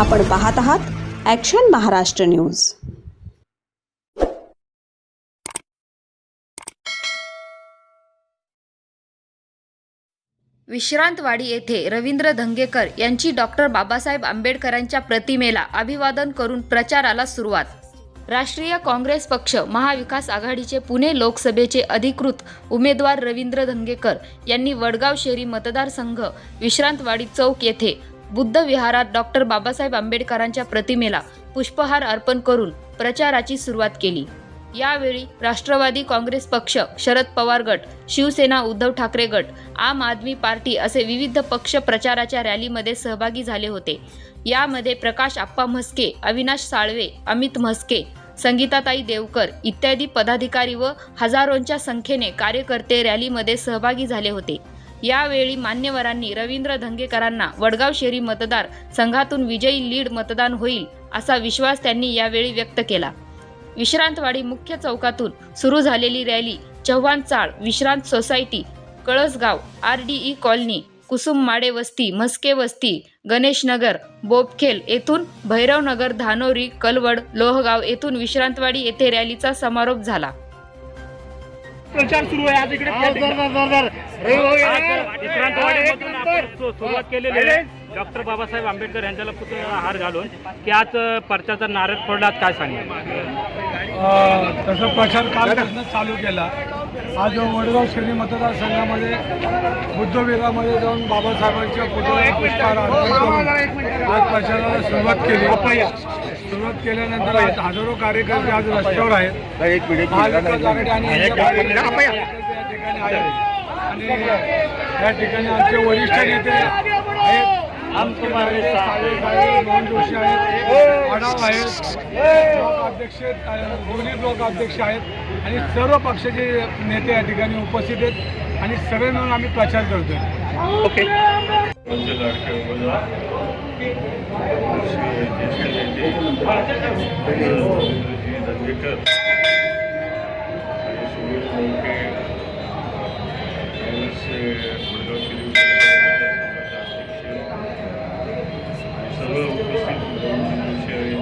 आपण पाहत आहात ॲक्शन महाराष्ट्र न्यूज विश्रांतवाडी येथे रवींद्र धंगेकर यांची डॉक्टर बाबासाहेब आंबेडकरांच्या प्रतिमेला अभिवादन करून प्रचाराला सुरुवात. राष्ट्रीय काँग्रेस पक्ष महाविकास आघाडीचे पुणे लोकसभेचे अधिकृत उमेदवार रवींद्र धंगेकर यांनी वडगाव शेरी मतदारसंघ विश्रांतवाडी चौक येथे बुद्ध विहारात डॉक्टर बाबासाहेब आंबेडकरांच्या प्रतिमेला पुष्पहार अर्पण करून प्रचाराची सुरुवात केली. यावेळी राष्ट्रवादी काँग्रेस पक्ष शरद पवार गट शिवसेना उद्धव ठाकरे गट आम आदमी पार्टी असे विविध पक्ष प्रचाराच्या रॅलीमध्ये सहभागी झाले होते. यामध्ये प्रकाश आप्पा म्हस्के अविनाश साळवे अमित म्हस्के संगीताताई देवकर इत्यादी पदाधिकारी व हजारोंच्या संख्येने कार्यकर्ते रॅलीमध्ये सहभागी झाले होते. यावेळी मान्यवरांनी रवींद्र धंगेकरांना वडगाव शेरी मतदार संघातून विजयी लीड मतदान होईल असा विश्वास त्यांनी यावेळी व्यक्त केला. विश्रांतवाडी मुख्य चौकातून सुरू झालेली रॅली चव्हाण चाळ Vishrant society Kalasgaon R D E colony Kusum Made वस्ती म्हस्के वस्ती गणेशनगर बोपखेल येथून भैरवनगर धानोरी कलवड लोहगाव येथून विश्रांतवाडी येथे रॅलीचा समारोप झाला. प्रचार सुरू आहे. आज इकडे सु- सुरुवात केलेली आहे. डॉक्टर बाबासाहेब आंबेडकर यांच्याला पुतळ्याला हार घालून की आज परचाचा नारळ फोडला आज काय सांगेल अं, तसं प्रचार कालपासून चालू केला. आज वडगाव शनी मतदारसंघामध्ये बुद्धविहारामध्ये जाऊन बाबासाहेबांच्या पुतळ्याला पुष्पहार अर्पण करून आज प्रचाराला सुरुवात केली. सुरुवात केल्यानंतर आज हजारो कार्यकर्ते आज रस्त्यावर आहेत. महाविकास आघाडी आणि या. ठिकाणी आहेत. आणि या ठिकाणी आमचे वरिष्ठ नेते आहेत. मोहन जोशी आहेत. आढाव आहेत. ब्लॉक अध्यक्ष आहेत, दोन्ही ब्लॉक अध्यक्ष आहेत. आणि सर्व पक्षाचे नेते या ठिकाणी उपस्थित आहेत. आणि सगळे मिळून आम्ही प्रचार करतोय. आमचे लाडके उमेदवार श्री ज्येष्ठ नेते रवींद्रजी दंगेकर आणि सुनील मोके काँग्रेसचे वडगाव शरीफ मतदारसंघाचे अध्यक्ष आणि सर्व उपस्थित जोशी आहेत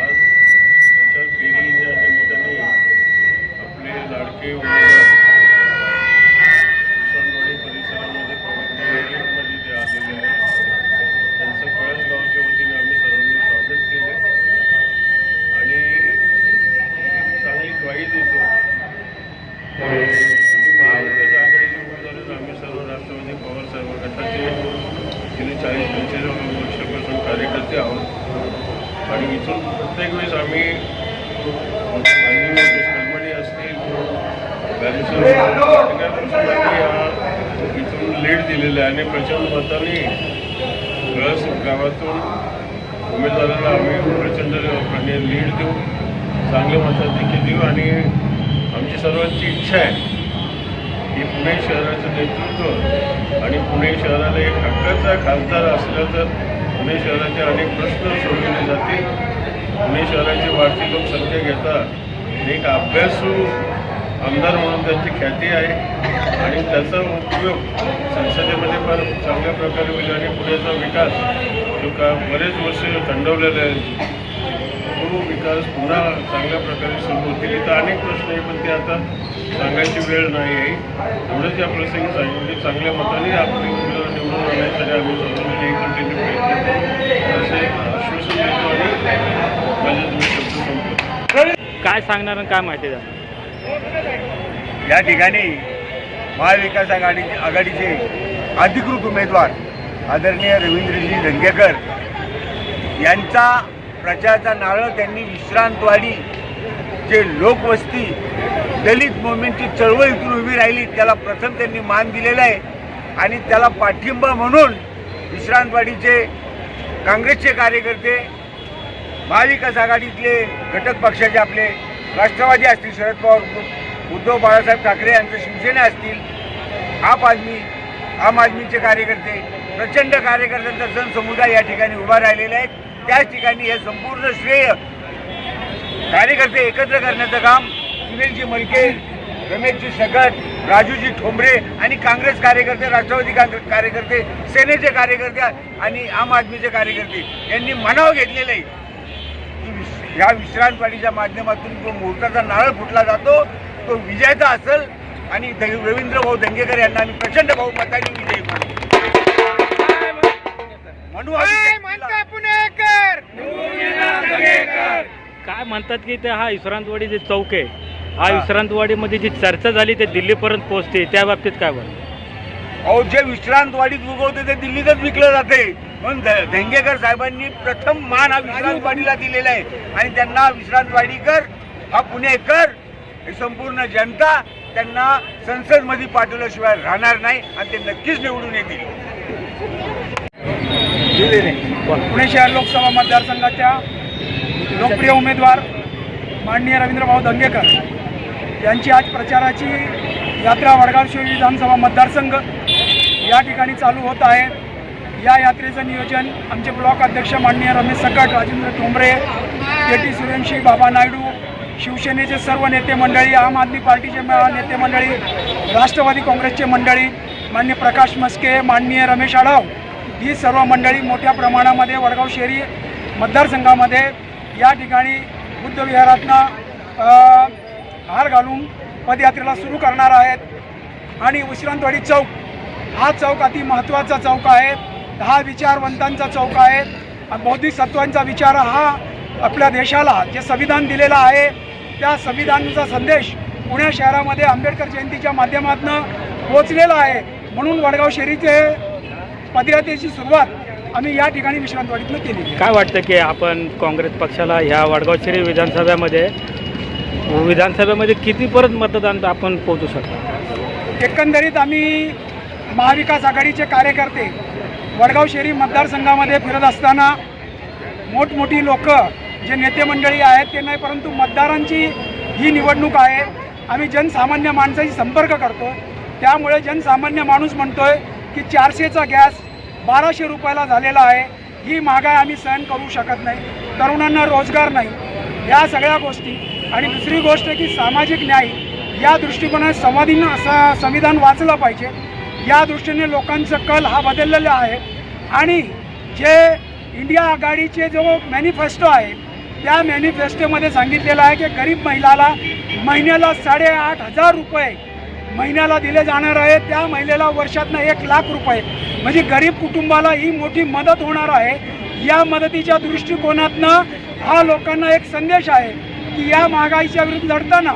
आज प्रचार फेरीच्या निमित्ताने आपले लाडके उमेदवार विश्रांतवाडी परिसरामध्ये पवित्रमध्ये ते आलेले आहेत त्यांचं कळसगावच्या वतीने आम्ही सर्वांनी स्वागत केलं आणि चांगली ग्वाही देतो की महाविकास आघाडीचे उमेदवार आहेत. आम्ही सर्व राष्ट्रवादी पवार साहेब गटाचे गेले चाळीस पंचेचाळीस वर्षापासून कार्यकर्ते आहोत आणि इथून प्रत्येक वेळेस आम्ही माननीय मुकेश कलमडी असतील इथून लीड दिलेलं आहे आणि प्रचंड मताने कळस गावातून उमेदवाराला आम्ही प्रचंड प्रमाणे लीड देऊ. चांगलं मतात देखील देऊ आणि आमची सर्वांची इच्छा आहे की पुणे शहराचं नेतृत्व आणि पुणे शहराला एक हक्काचा खासदार असल्याचं तर पुणे शहराचे अनेक प्रश्न सोडविले जातील. पुणे शहराची वाढती लोकसंख्या घेता एक अभ्यासू आमदार म्हणून त्यांची ख्याती आहे आणि त्याचा उपयोग संसदेमध्ये फार चांगल्या प्रकारे होईल आणि पुण्याचा विकास जो का बरेच वर्ष थंडवलेला आहे तो विकास पुन्हा चांगल्या प्रकारे सुरू होतील. इथं अनेक प्रश्न आहे पण ते आता सांगायची वेळ नाही आहे. एवढंच या प्रसंगी सांगितले म्हणजे चांगल्या मताने आपली उमेदवार निवडून आणण्यासाठी आम्ही सर्वांनी कंटिन्यू प्रयत्न करू. असे आश्वासन देतो आणि माझ्या तुम्ही शब्द संपतो काय सांगणार आणि काय माहिती द्या या ठिकाणी महाविकास आघाडी आघाडीचे अधिकृत उमेदवार आदरणीय रवींद्रजी धंगेकर यांचा प्रचाराचा नारळ त्यांनी विश्रांतवाडी जे लोकवस्ती दलित मुवमेंटची चळवळ इथून उभी राहिली त्याला प्रथम त्यांनी मान दिलेला आहे आणि त्याला पाठिंबा म्हणून विश्रांतवाडीचे काँग्रेसचे कार्यकर्ते महाविकास आघाडीतले घटक पक्षाचे आपले राष्ट्रवादी असतील शरद पवार उद्धव बाळासाहेब ठाकरे यांचं शिवसेना असतील आप आदमी आम आदमीचे कार्यकर्ते प्रचंड कार्यकर्त्यांचा जनसमुदाय या ठिकाणी उभा राहिलेला आहे. त्याच ठिकाणी हे संपूर्ण श्रेय कार्यकर्ते एकत्र करण्याचं काम सुनीलजी मलके रमेशजी सकट राजूजी ठोंबरे आणि काँग्रेस कार्यकर्ते राष्ट्रवादी काँग्रेस कार्यकर्ते सेनेचे कार्यकर्ते आणि आम आदमीचे कार्यकर्ते यांनी मनाव घेतलेलं आहे. ह्या विश्रांतवाडीच्या माध्यमातून जो मोर्चाचा नारळ फुटला जातो तो विजयाचा असेल. आणि द- रवींद्र भाऊ दंगेकर यांना आम्ही प्रचंड बहुमताने विजयी करू काय म्हणतात की ते हा विश्रांतवाडी जे चौक आहे हा विश्रांतवाडीमध्ये जी चर्चा झाली ते दिल्लीपर्यंत पोहोचते त्या बाबतीत काय बोल अहो जे विश्रांतवाडीत उगवते ते दिल्लीतच विकलं जाते. म्हणून धंगेकर साहेबांनी प्रथम मान हा विश्रांतवाडीला दिलेला आहे. आणि त्यांना विश्रांतवाडीकर हा पुणेकर ही संपूर्ण जनता त्यांना संसदमध्ये पाठवल्याशिवाय राहणार नाही आणि ते नक्कीच निवडून येतील. पुणे शहर लोकसभा मतदारसंघाच्या लोकप्रिय उमेदवार माननीय रवींद्रभाऊ दंगेकर यांची आज प्रचाराची यात्रा वडगाव विधानसभा मतदारसंघ या ठिकाणी चालू होत आहे. या यात्रेचं नियोजन आमचे ब्लॉक अध्यक्ष माननीय रमेश सकट राजेंद्र ठोंबरे के टी सूर्यवंशी बाबा नायडू शिवसेनेचे सर्व नेते मंडळी आम आदमी पार्टीचे नेते मंडळी राष्ट्रवादी काँग्रेसचे मंडळी मान्य प्रकाश मस्के माननीय रमेश आढाव ही सर्व मंडळी मोठ्या प्रमाणामध्ये वडगाव शहरी मतदारसंघामध्ये या ठिकाणी बुद्धविहारातनं हार घालून पदयात्रेला सुरू करणार आहेत. आणि विश्रांतवाडी चौक हा चौक अति महत्त्वाचा चौक आहे. हा विचारवंतांचा चौक आहे. आणि बौद्धिक सत्वांचा विचार हा आपल्या देशाला जे संविधान दिलेलं आहे त्या संविधानाचा संदेश पुणे शहरामध्ये आंबेडकर जयंतीच्या माध्यमातून पोचलेला आहे. म्हणून वडगाव शहरीचे पदयात्रेची सुरुवात आम्ही या ठिकाणी विश्रांतवाडीतनं आहे. काय वाटतं की आपण काँग्रेस पक्षाला ह्या वडगाव शहरी विधानसभेमध्ये विधानसभेमध्ये कितीपर्यंत मतदान आपण पोहोचू शकतो? एकंदरीत आम्ही महाविकास आघाडीचे कार्यकर्ते वडगाव शहरी मतदारसंघामध्ये फिरत असताना मोठमोठी लोक जे नेते मंडळी आहेत ते नाही परंतु मतदारांची ही निवडणूक आहे. आम्ही जनसामान्य माणसाशी संपर्क करतो. त्यामुळे जनसामान्य माणूस म्हणतोय की चारशेचा गॅस बाराशे रुपयाला झालेला आहे. ही महागाई आम्ही सहन करू शकत नाही. तरुणांना रोजगार नाही. या सगळ्या गोष्टी. आणि दुसरी गोष्ट की सामाजिक न्याय या दृष्टिकोनात समाधीनं असं संविधान वाचलं पाहिजे. या दृष्टीने लोकांचं कल हा बदललेला आहे. आणि जे इंडिया आघाडीचे जो मॅनिफेस्टो आहे त्या मॅनिफेस्टोमध्ये सांगितलेलं आहे की गरीब महिलाला महिन्याला साडेआठ हजार रुपये महिन्याला दिले जाणार आहे. त्या महिलेला वर्षातनं एक लाख रुपये. म्हणजे गरीब कुटुंबाला ही मोठी मदत होणार आहे. या मदतीच्या दृष्टिकोनातनं हा लोकांना एक संदेश आहे की या महागाईच्या विरुद्ध लढताना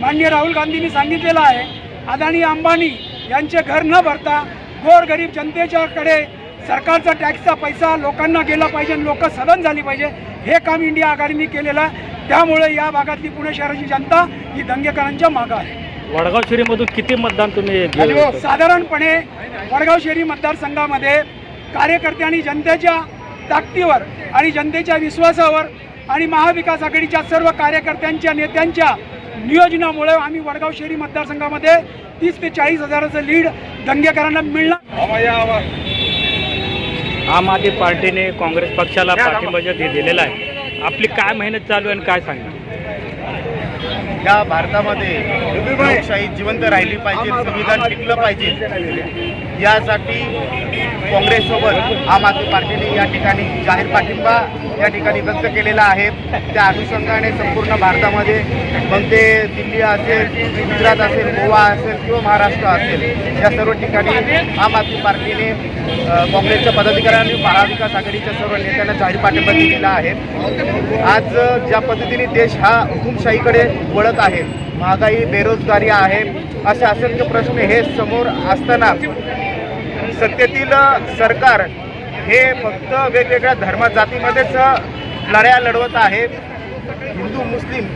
माननीय राहुल गांधींनी सांगितलेलं आहे अदानी अंबानी यांचे घर न भरता गोरगरीब जनतेच्याकडे सरकारचा टॅक्सचा पैसा लोकांना गेला पाहिजे लोक सदन झाली पाहिजे हे काम इंडिया आघाडीने केलेलं आहे त्यामुळे या भागातली पुणे शहराची जनता ही दंगेकरांच्या मागं आहे वडगाव शहरीमधून किती मतदान तुम्ही शकता? साधारणपणे वडगाव शहरी मतदारसंघामध्ये कार्यकर्ते आणि जनतेच्या ताकदीवर आणि जनतेच्या विश्वासावर आणि महाविकास आघाडीच्या सर्व कार्यकर्त्यांच्या नेत्यांच्या नियोजनामुळे आम्ही वडगाव शहरी मतदारसंघामध्ये तीस ते चाळीस हजाराचं लीड दंगेकरांना मिळणार. आम आदमी पार्टीने काँग्रेस पक्षाला पाठिंबा दिलेला आहे. आपली काय मेहनत चालू आहे आणि काय सांगणार या भारतामध्ये लोकशाही जिवंत राहिली पाहिजे संविधान टिकलं पाहिजे. यासाठी काँग्रेससोबत आम आदमी पार्टीने या ठिकाणी जाहीर पाठिंबा या ठिकाणी व्यक्त केलेला आहे. त्या अनुषंगाने संपूर्ण भारतामध्ये मग ते दिल्ली असेल गुजरात असेल गोवा असेल किंवा महाराष्ट्र असेल या सर्व ठिकाणी आम आदमी पार्टीने काँग्रेसच्या पदाधिकाऱ्यांनी महाविकास आघाडीच्या सर्व नेत्यांना जाहीर पाठिंबा दिलेला आहे. आज ज्या पद्धतीने देश हा हुकुमशाहीकडे वळत आहे महागाई बेरोजगारी आहे असे असंख्य प्रश्न हे समोर असताना सत्तेतील सरकार हे फक्त वेगवेगळ्या धर्म जातीमध्येच लढ्या लढवत आहे. हिंदू मुस्लिम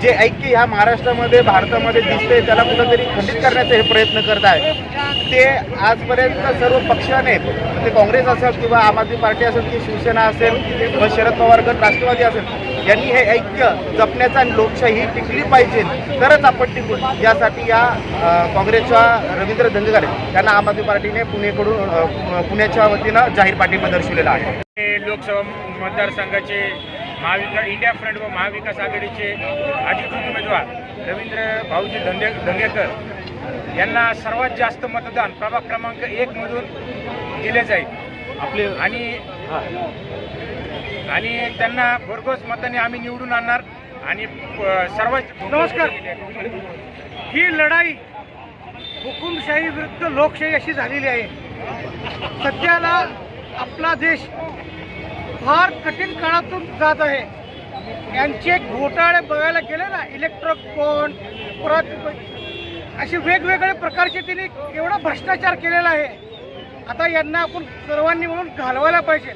जे ऐक्य ह्या महाराष्ट्रामध्ये भारतामध्ये दिसते त्याला कुठंतरी खंडित करण्याचे हे प्रयत्न करत आहे. ते आजपर्यंत सर्व पक्षाने ते काँग्रेस असेल किंवा आम आदमी पार्टी असेल की शिवसेना असेल किंवा शरद पवार गट राष्ट्रवादी असेल यांनी हे ऐक्य जपण्याचा आणि लोकशाही टिकली पाहिजे. तरच आपण टिकून यासाठी या काँग्रेसच्या रवींद्र धंगेकर यांना आम आदमी पार्टीने पुणेकडून पुण्याच्या वतीनं जाहीर पाठिंबा दर्शवलेला आहे. हे लोकसभा मतदारसंघाचे महाविकास इंडिया फ्रंट व महाविकास आघाडीचे अधिकृत उमेदवार रवींद्र भाऊजी धंदे धंगेकर यांना सर्वात जास्त मतदान प्रभाग क्रमांक एक मधून दिले जाईल. आपले आणि. आणि त्यांना भरघोस मताने आम्ही निवडून आणणार आणि सर्वात नमस्कार. ही लढाई हुकुमशाही विरुद्ध लोकशाही अशी झालेली आहे. सध्याला आपला देश फार कठीण काळातून जात आहे. यांचे घोटाळे बघायला गेले ना इलेक्ट्रॉनिक बॉन्ड परत असे वेगवेगळे प्रकारचे त्यांनी एवढा भ्रष्टाचार केलेला आहे. आता यांना आपण सर्वांनी म्हणून घालवायला पाहिजे.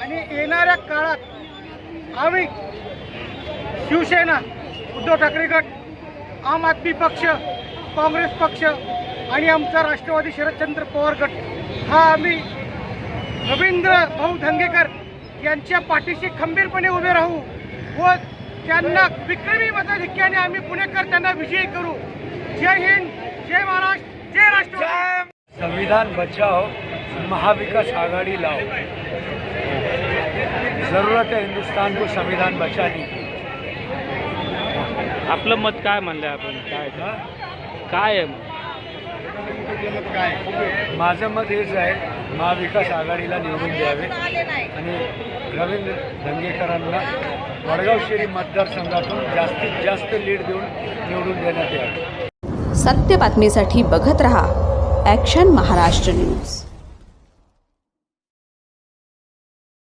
आणि येणाऱ्या काळात आम्ही शिवसेना उद्धव ठाकरे गट आम आदमी पक्ष काँग्रेस पक्ष आणि आमचा राष्ट्रवादी शरदचंद्र पवार गट हा आम्ही रवींद्र भाऊ धंगेकर यांच्या पाठीशी खंबीरपणे उभे राहू व त्यांना विक्रमी मताधिक्याने आम्ही पुणेकर त्यांना विजयी करू. जय हिंद जय महाराष्ट्र जय राष्ट्र संविधान बचाव महाविकास आघाड़ी लाव जरूरत है हिंदुस्तान को संविधान बचाने की. आपलं मत काय म्हणलं आपण? काय काय आहे मग? माझं मत हेच आहे महाविकास आघाडीला निवडून द्यावे आणि रवींद्र धंगेकरांना वडगाव शेरी मतदारसंघातून जास्तीत जास्त लीड देऊन निवडून देण्यात यावे. सत्य बातमीसाठी बघत रहा ॲक्शन महाराष्ट्र न्यूज